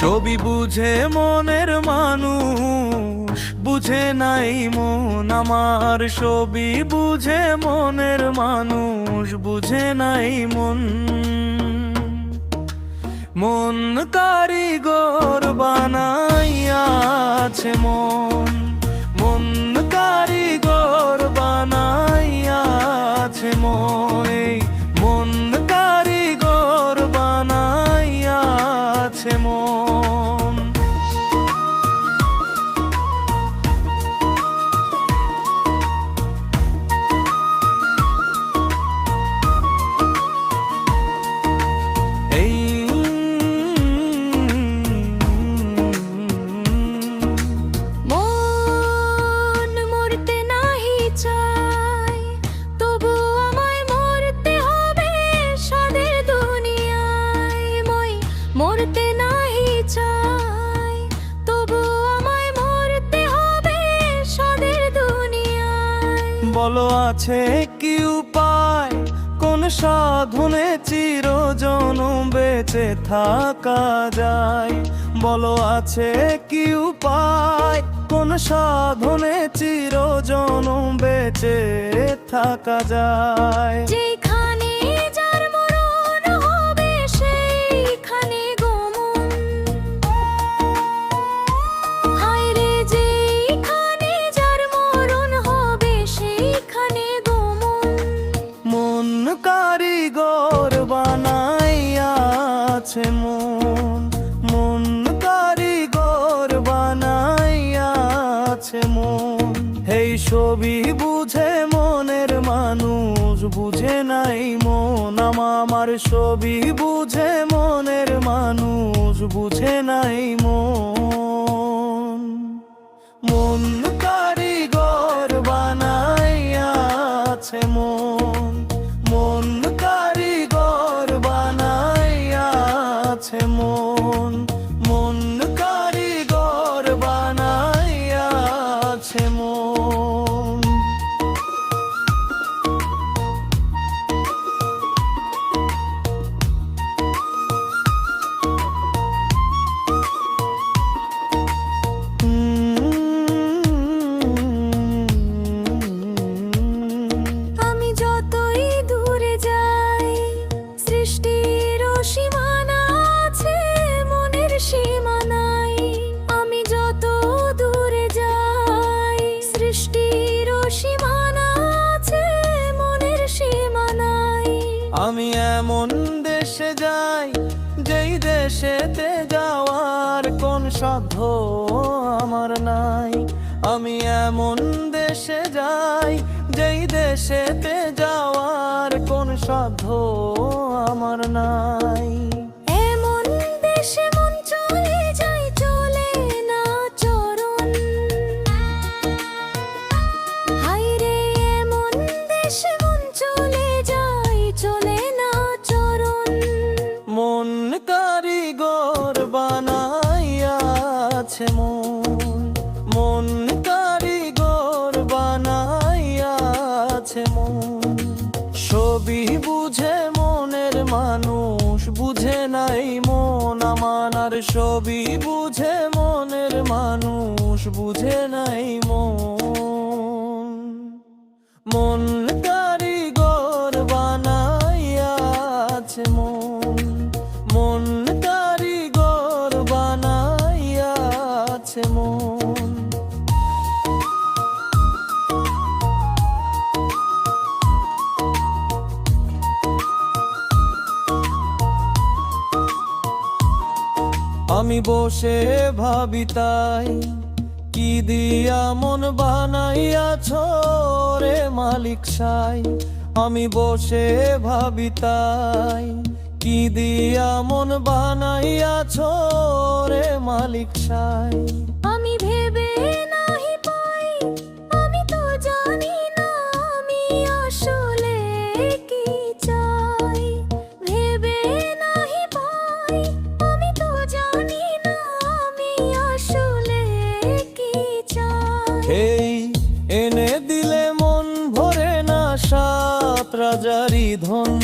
ছবি বুঝে মনের মানুষ, বুঝে নাই মন আমার। ছবি বুঝে মনের মানুষ, বুঝে নাই মন। মন কারিগর বানাইয়াছে মন মন। বলো আছে কি উপায়? কোন সাধনে চিরজনম বেঁচে থাকা যায়? বলো আছে কি উপায়? কোন সাধনে চিরজনম বেঁচে থাকা যায়? ছবি বুঝে মনের মানুষ, বুঝে নাই মন আমার। ছবি বুঝে মনের মানুষ, বুঝে নাই মন। মন কারিগর বানাইয়াছে মন। মন কারিগর বানাইয়াছে মন। মন কারিগর বানাইয়াছে মন। সাধ্য আমার নাই। আমি এমন দেশে যাই যেই দেশেতে যাওয়ার কোন সাধ্য আমার নাই। নাই মন আমানার ছবি বুঝে মনের মানুষ বুঝে নাই মন। মন আমি বসে ভাবি তাই। কি দিয়া মন বানাইয়াছ রে মালিক সাই। আমি বসে ভাবি তাই। কি দিয়া মন বানাইয়াছ রে মালিক সাই। আমি ভেবে রাজারি ধন।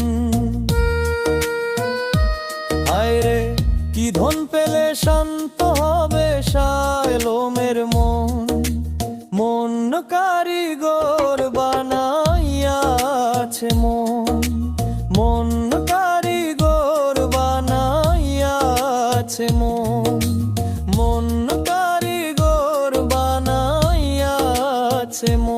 হায়রে, কি ধন পেলে শান্ত হবে শায়লোমের মন। মন কারিগর বানাইয়াছে মন। মন কারিগর বানাইয়াছে মন। মন কারিগর বানাইয়াছে মন।